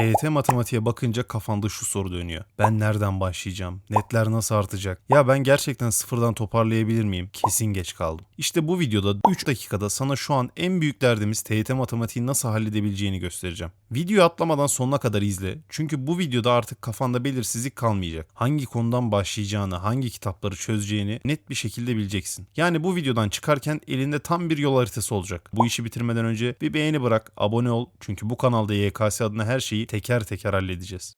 TYT matematiğe bakınca kafanda şu soru dönüyor. Ben nereden başlayacağım? Netler nasıl artacak? Ya ben gerçekten sıfırdan toparlayabilir miyim? Kesin geç kaldım. İşte bu videoda 3 dakikada sana şu an en büyük derdimiz TYT matematiği nasıl halledebileceğini göstereceğim. Videoyu atlamadan sonuna kadar izle. Çünkü bu videoda artık kafanda belirsizlik kalmayacak. Hangi konudan başlayacağını, hangi kitapları çözeceğini net bir şekilde bileceksin. Yani bu videodan çıkarken elinde tam bir yol haritası olacak. Bu işi bitirmeden önce bir beğeni bırak, abone ol. Çünkü bu kanalda YKS adına her şeyi teker teker halledeceğiz.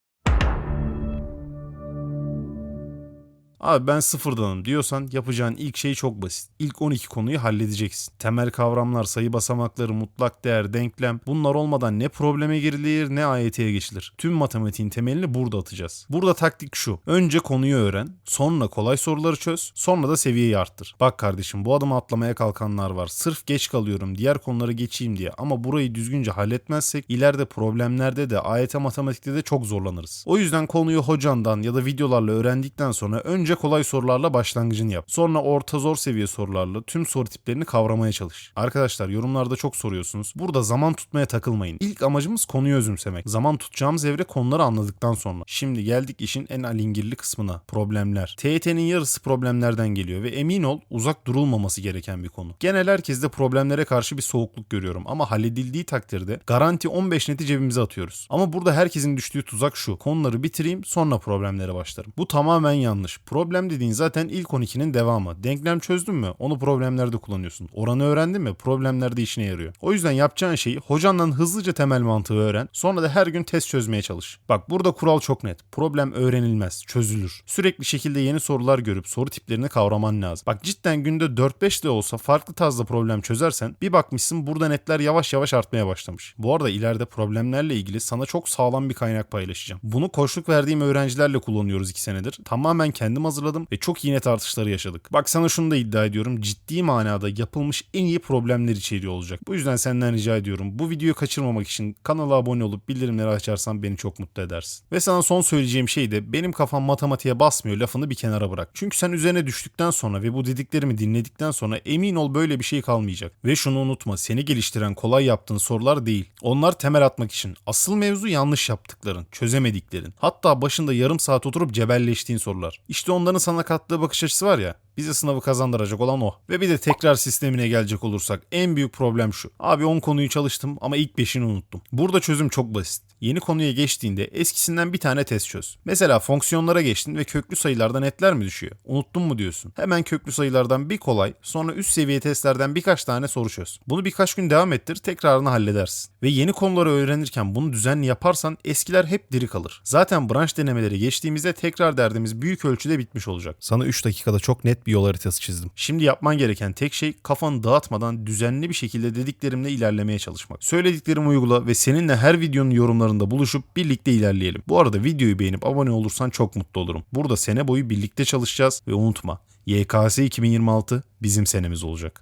Abi ben sıfırdanım diyorsan yapacağın ilk şey çok basit. İlk 12 konuyu halledeceksin. Temel kavramlar, sayı basamakları, mutlak değer, denklem bunlar olmadan ne probleme girilir ne AYT'ye geçilir. Tüm matematiğin temelini burada atacağız. Burada taktik şu. Önce konuyu öğren, sonra kolay soruları çöz, sonra da seviyeyi arttır. Bak kardeşim bu adımı atlamaya kalkanlar var. Sırf geç kalıyorum, diğer konuları geçeyim diye ama burayı düzgünce halletmezsek ileride problemlerde de AYT matematikte de çok zorlanırız. O yüzden konuyu hocandan ya da videolarla öğrendikten sonra önce kolay sorularla başlangıcını yap. Sonra orta zor seviye sorularla tüm soru tiplerini kavramaya çalış. Arkadaşlar yorumlarda çok soruyorsunuz. Burada zaman tutmaya takılmayın. İlk amacımız konuyu özümsemek. Zaman tutacağımız evre konuları anladıktan sonra. Şimdi geldik işin en alingirli kısmına. Problemler. TYT'nin yarısı problemlerden geliyor ve emin ol uzak durulmaması gereken bir konu. Genel herkeste problemlere karşı bir soğukluk görüyorum ama halledildiği takdirde garanti 15 neti cebimize atıyoruz. Ama burada herkesin düştüğü tuzak şu. Konuları bitireyim sonra problemlere başlarım. Bu tamamen yanlış. Problem dediğin zaten ilk 12'nin devamı. Denklem çözdün mü? Onu problemlerde kullanıyorsun. Oranı öğrendin mi? Problemlerde işine yarıyor. O yüzden yapacağın şeyi hocandan hızlıca temel mantığı öğren. Sonra da her gün test çözmeye çalış. Bak burada kural çok net. Problem öğrenilmez, çözülür. Sürekli şekilde yeni sorular görüp soru tiplerini kavraman lazım. Bak cidden günde 4-5 de olsa farklı tarzda problem çözersen bir bakmışsın burada netler yavaş yavaş artmaya başlamış. Bu arada ileride problemlerle ilgili sana çok sağlam bir kaynak paylaşacağım. Bunu koçluk verdiğim öğrencilerle kullanıyoruz 2 senedir. Tamamen kendim hazırladım ve çok iyi net artışları yaşadık. Bak sana şunu da iddia ediyorum. Ciddi manada yapılmış en iyi problemler içeriği olacak. Bu yüzden senden rica ediyorum. Bu videoyu kaçırmamak için kanala abone olup bildirimleri açarsan beni çok mutlu edersin. Ve sana son söyleyeceğim şey de benim kafam matematiğe basmıyor lafını bir kenara bırak. Çünkü sen üzerine düştükten sonra ve bu dediklerimi dinledikten sonra emin ol böyle bir şey kalmayacak. Ve şunu unutma seni geliştiren kolay yaptığın sorular değil. Onlar temel atmak için. Asıl mevzu yanlış yaptıkların, çözemediklerin. Hatta başında yarım saat oturup cebelleştiğin sorular. İşte onların sana kattığı bakış açısı var ya bize sınavı kazandıracak olan o. Ve bir de tekrar sistemine gelecek olursak en büyük problem şu. Abi 10 konuyu çalıştım ama ilk 5'ini unuttum. Burada çözüm çok basit. Yeni konuya geçtiğinde eskisinden bir tane test çöz. Mesela fonksiyonlara geçtin ve köklü sayılarda netler mi düşüyor? Unuttun mu diyorsun? Hemen köklü sayılardan bir kolay, sonra üst seviye testlerden birkaç tane soru çöz. Bunu birkaç gün devam ettir, tekrarını halledersin. Ve yeni konuları öğrenirken bunu düzenli yaparsan eskiler hep diri kalır. Zaten branş denemeleri geçtiğimizde tekrar derdimiz büyük ölçüde bitmiş olacak. Sana 3 dakikada çok bir yol haritası çizdim. Şimdi yapman gereken tek şey kafanı dağıtmadan düzenli bir şekilde dediklerimle ilerlemeye çalışmak. Söylediklerimi uygula ve seninle her videonun yorumlarında buluşup birlikte ilerleyelim. Bu arada videoyu beğenip abone olursan çok mutlu olurum. Burada sene boyu birlikte çalışacağız ve unutma YKS 2026 bizim senemiz olacak.